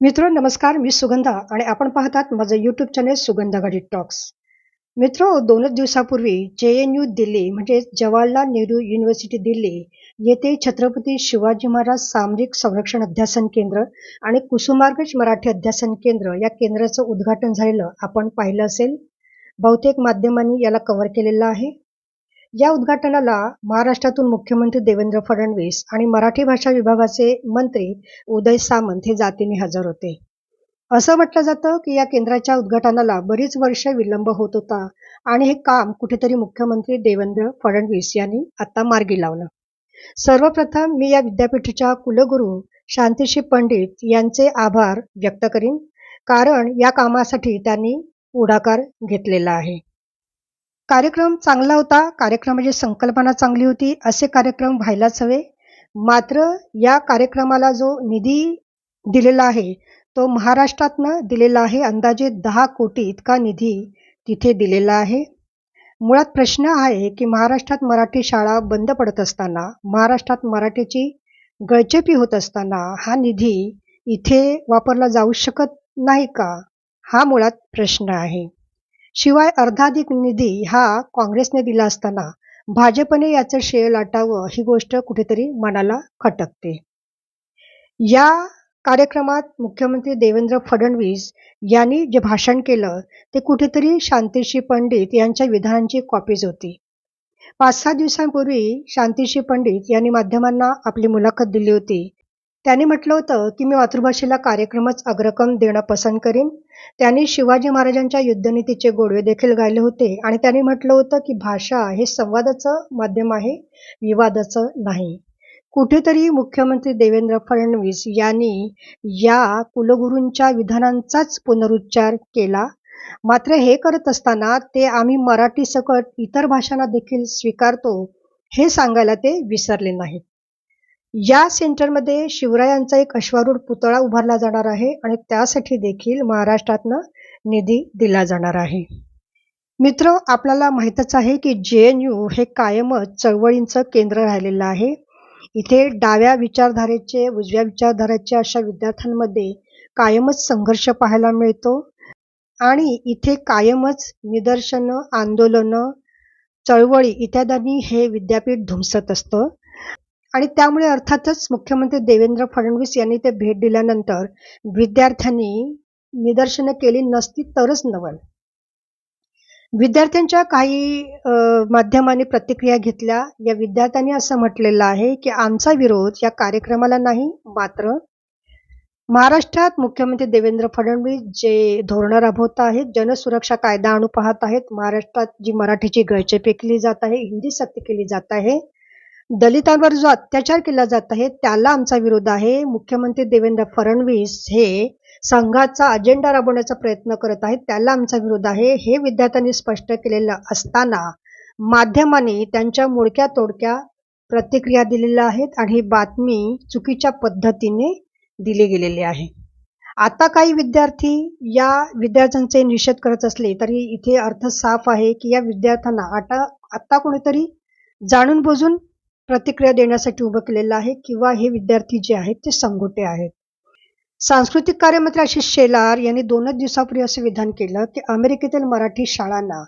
मित्र नमस्कार मी सुगंधा आणि आपण पाहतात माझं यूट्यूब चॅनेल सुगंधा गाडी टॉक्स मित्र दोनच दिवसापूर्वी जे एन यू दिल्ली म्हणजे जवाहरलाल नेहरू युनिव्हर्सिटी दिल्ली येथे छत्रपती शिवाजी महाराज सामरिक संरक्षण अध्यासन केंद्र आणि कुसुमार्गज मराठी अध्यासन केंद्र या केंद्राचं उद्घाटन झालेलं आपण पाहिलं असेल. बहुतेक माध्यमांनी याला कव्हर केलेलं आहे. या उद्घाटनाला महाराष्ट्रातून मुख्यमंत्री देवेंद्र फडणवीस आणि मराठी भाषा विभागाचे मंत्री उदय सामंत हे जातीने हजर होते. असं म्हटलं जातं की या केंद्राच्या उद्घाटनाला बरीच वर्ष विलंब होत होता आणि हे काम कुठेतरी मुख्यमंत्री देवेंद्र फडणवीस यांनी आता मार्गी लावलं. सर्वप्रथम मी या विद्यापीठाच्या कुलगुरू शांतिशी पंडित यांचे आभार व्यक्त करीन कारण या कामासाठी त्यांनी पुढाकार घेतलेला आहे. कार्यक्रम चांगला होता. कार्यक्रमाची संकल्पना चांगली होती. असे कार्यक्रम व्हायलाच हवे. मात्र या कार्यक्रमाला जो निधी दिलेला आहे तो महाराष्ट्रातनं दिलेला आहे. अंदाजे दहा कोटी इतका निधी तिथे दिलेला आहे. मुळात प्रश्न आहे की महाराष्ट्रात मराठी शाळा बंद पडत असताना महाराष्ट्रात मराठीची गळचेपी होत असताना हा निधी इथे वापरला जाऊ शकत नाही का? हा मुळात प्रश्न आहे. शिवाय अर्धाधिक निधी हा काँग्रेसने दिला असताना भाजपने याचं शेळ लाटावं ही गोष्ट कुठेतरी मनाला खटकते. या कार्यक्रमात मुख्यमंत्री देवेंद्र फडणवीस यांनी जे भाषण केलं ते कुठेतरी शांतिशी पंडित यांच्या विधानांची कॉपीज होती. पाच सहा दिवसांपूर्वी शांतिशी पंडित यांनी माध्यमांना आपली मुलाखत दिली होती. त्याने म्हटलं होतं की मी मातृभाषेला कार्यक्रमच अग्रक्रम देणं पसंत करीन. त्यांनी शिवाजी महाराजांच्या युद्धनीतीचे गोडवे देखील गायले होते आणि त्यांनी म्हटलं होतं की भाषा हे संवादाचं माध्यम आहे विवादाचं नाही. कुठेतरी मुख्यमंत्री देवेंद्र फडणवीस यांनी या कुलगुरूंच्या विधानांचाच पुनरुच्चार केला. मात्र हे करत असताना ते आम्ही मराठी सकट इतर भाषांना देखील स्वीकारतो हे सांगायला ते विसरले नाहीत. या सेंटरमध्ये शिवरायांचा एक अश्वारूढ पुतळा उभारला जाणार आहे आणि त्यासाठी देखील महाराष्ट्रातनं निधी दिला जाणार आहे. मित्र आपल्याला माहीतच आहे की जे एन यू हे कायमच चळवळींचं केंद्र राहिलेलं आहे. इथे डाव्या विचारधारेचे उजव्या विचारधारेचे अशा विद्यार्थ्यांमध्ये कायमच संघर्ष पाहायला मिळतो आणि इथे कायमच निदर्शनं आंदोलनं चळवळी इत्यादींनी हे विद्यापीठ धुमसत असतं. आणि त्यामुळे अर्थातच मुख्यमंत्री देवेंद्र फडणवीस यांनी ते भेट दिल्यानंतर विद्यार्थ्यांनी निदर्शनं केली नसती तरच नवल. विद्यार्थ्यांच्या काही माध्यमांनी प्रतिक्रिया घेतल्या. या विद्यार्थ्यांनी असं म्हटलेलं आहे की आमचा विरोध या कार्यक्रमाला नाही मात्र महाराष्ट्रात मुख्यमंत्री देवेंद्र फडणवीस जे धोरणं राबवत आहेत जनसुरक्षा कायदा आणू पाहत आहेत महाराष्ट्रात जी मराठीची गळचेपी केली जात आहे हिंदी सक्ती केली जात आहे दलितांवर जो अत्याचार केला जात आहे त्याला आमचा विरोध आहे. मुख्यमंत्री देवेंद्र फडणवीस हे संघाचा अजेंडा राबवण्याचा प्रयत्न करत आहेत त्याला आमचा विरोध आहे. हे विद्यार्थ्यांनी स्पष्ट केलेलं असताना माध्यमांनी त्यांच्या मोडक्या तोडक्या प्रतिक्रिया दिलेल्या आहेत आणि ही बातमी चुकीच्या पद्धतीने दिली गेलेली आहे. आता काही विद्यार्थी या विद्यार्थ्यांचे निषेध करत असले तरी इथे अर्थ साफ आहे की या विद्यार्थ्यांना आता आता कोणीतरी जाणून बुजून प्रतिक्रिया देण्यासाठी उभं केलेलं आहे. किंवा हे विद्यार्थी जे आहेत ते संगोटे आहेत. सांस्कृतिक कार्यमंत्री आशिष शेलार यांनी दोनच दिवसापूर्वी असं विधान केलं की अमेरिकेतील मराठी शाळांना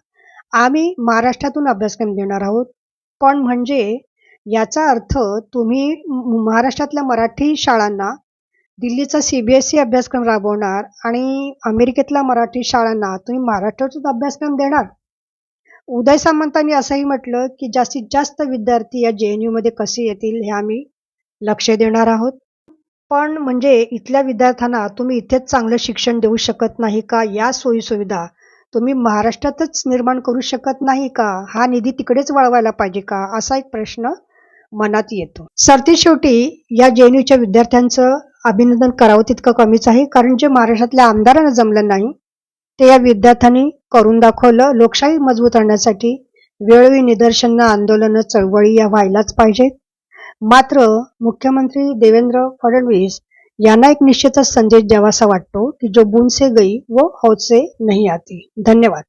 आम्ही महाराष्ट्रातून अभ्यासक्रम देणार आहोत. पण म्हणजे याचा अर्थ तुम्ही महाराष्ट्रातल्या मराठी शाळांना दिल्लीचा सीबीएसई अभ्यासक्रम राबवणार आणि अमेरिकेतल्या मराठी शाळांना तुम्ही महाराष्ट्रातून अभ्यासक्रम देणार? उदय सामंतांनी असंही म्हटलं की जास्तीत जास्त विद्यार्थी या जे एन यूमध्ये कसे येतील हे आम्ही लक्ष देणार आहोत. पण म्हणजे इथल्या विद्यार्थ्यांना तुम्ही इथेच चांगलं शिक्षण देऊ शकत नाही का? या सोयीसुविधा तुम्ही महाराष्ट्रातच निर्माण करू शकत नाही का? हा निधी तिकडेच वळवायला पाहिजे का? असा एक प्रश्न मनात येतो. सरती शेवटी या जे एन यूच्या विद्यार्थ्यांचं अभिनंदन करावं तितकं कमीच आहे. कारण जे महाराष्ट्रातल्या आमदारांना जमलं नाही ते या विद्यार्थ्यांनी करून दाखवलं. लोकशाही मजबूत करण्यासाठी वेळोवेळी निदर्शनं आंदोलनं चळवळी या व्हायलाच पाहिजेत. मात्र मुख्यमंत्री देवेंद्र फडणवीस यांना एक निश्चितच संदेश द्यावासा वाटतो की जो बुनसे गई व हौसे नाही आती. धन्यवाद.